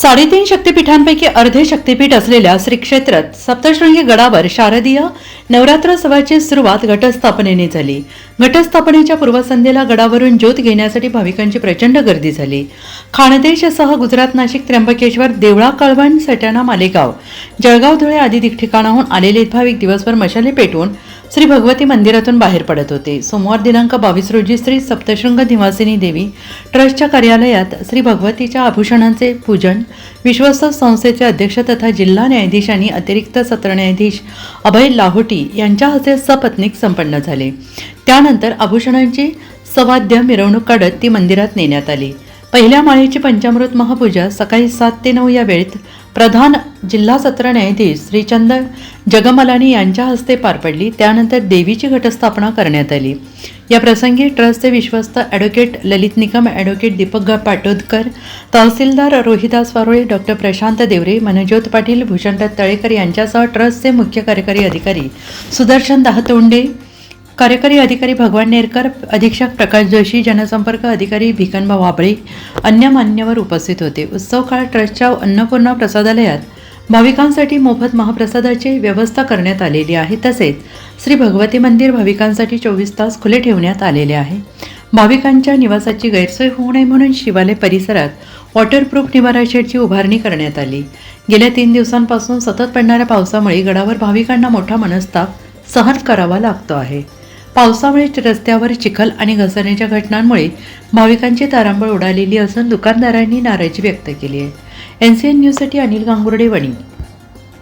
साडेतीन शक्तिपीठांपैकी अर्धे शक्तिपीठ असलेल्या श्री क्षेत्रात सप्तशृंगी गडावर शारदीय नवरात्रोत्सवाची सुरुवात घटस्थापनेने झाली. घटस्थापनेच्या पूर्वसंध्येला गडावरून ज्योत घेण्यासाठी भाविकांची प्रचंड गर्दी झाली. खानदेशसह गुजरात नाशिक त्र्यंबकेश्वर देवळा कळवण सटाणा मालेगाव जळगाव धुळे आदी ठिकाणाहून आलेले भाविक दिवसभर मशाले पेटवून श्री भगवती मंदिरातून बाहेर पडत होते. सोमवार दिनांक बावीस रोजी श्री सप्तशृंग निवासिनी देवी ट्रस्टच्या कार्यालयात श्री भगवतीच्या आभूषणांचे पूजन विश्वस्त संस्थेचे अध्यक्ष तथा जिल्हा न्यायाधीश आणि अतिरिक्त सत्र न्यायाधीश अभय लाहोटी यांच्या हस्ते सपत्नीक संपन्न झाले. त्यानंतर आभूषणांची सवाद्य मिरवणूक काढत ती मंदिरात नेण्यात आली. पहिल्या माळेची पंचामृत महापूजा सकाळी सात ते नऊ या वेळेत प्रधान जिल्हा सत्र न्यायाधीश श्रीचंद जगमलानी यांच्या हस्ते पार पडली. त्यानंतर देवीची घटस्थापना करण्यात आली. या प्रसंगी ट्रस्टचे विश्वस्त ॲडव्होकेट ललित निकम ॲडव्होकेट दीपक पाटोदकर तहसीलदार रोहिदास वारोळे डॉक्टर प्रशांत देवरे मनोज्योत पाटील भूषणराज तळेकर यांच्यासह ट्रस्टचे मुख्य कार्यकारी अधिकारी सुदर्शन दाहतोंडे कार्यकारी अधिकारी भगवान नेरकर अधीक्षक प्रकाश जोशी जनसंपर्क अधिकारी भिकनभाऊ वाबळे अन्य मान्यवर उपस्थित होते. उत्सव काळ ट्रस्टच्या अन्नपूर्णा प्रसादालयात भाविकांसाठी मोफत महाप्रसादाची व्यवस्था करण्यात आलेली आहे. तसेच श्री भगवती मंदिर भाविकांसाठी चोवीस तास खुले ठेवण्यात आलेले आहे. भाविकांच्या निवासाची गैरसोय होऊ नये म्हणून शिवालय परिसरात वॉटरप्रूफ निवारा शेडची उभारणी करण्यात आली. गेल्या तीन दिवसांपासून सतत पडणाऱ्या पावसामुळे गडावर भाविकांना मोठा मनस्ताप सहन करावा लागतो आहे. पावसामुळे रस्त्यावर चिखल आणि घसरण्याच्या घटनांमुळे भाविकांची तारांबळ उडालेली असून दुकानदारांनी नाराजी व्यक्त केली आहे. एन सी एन न्यूजसाठी अनिल गांगुर्डे वणी.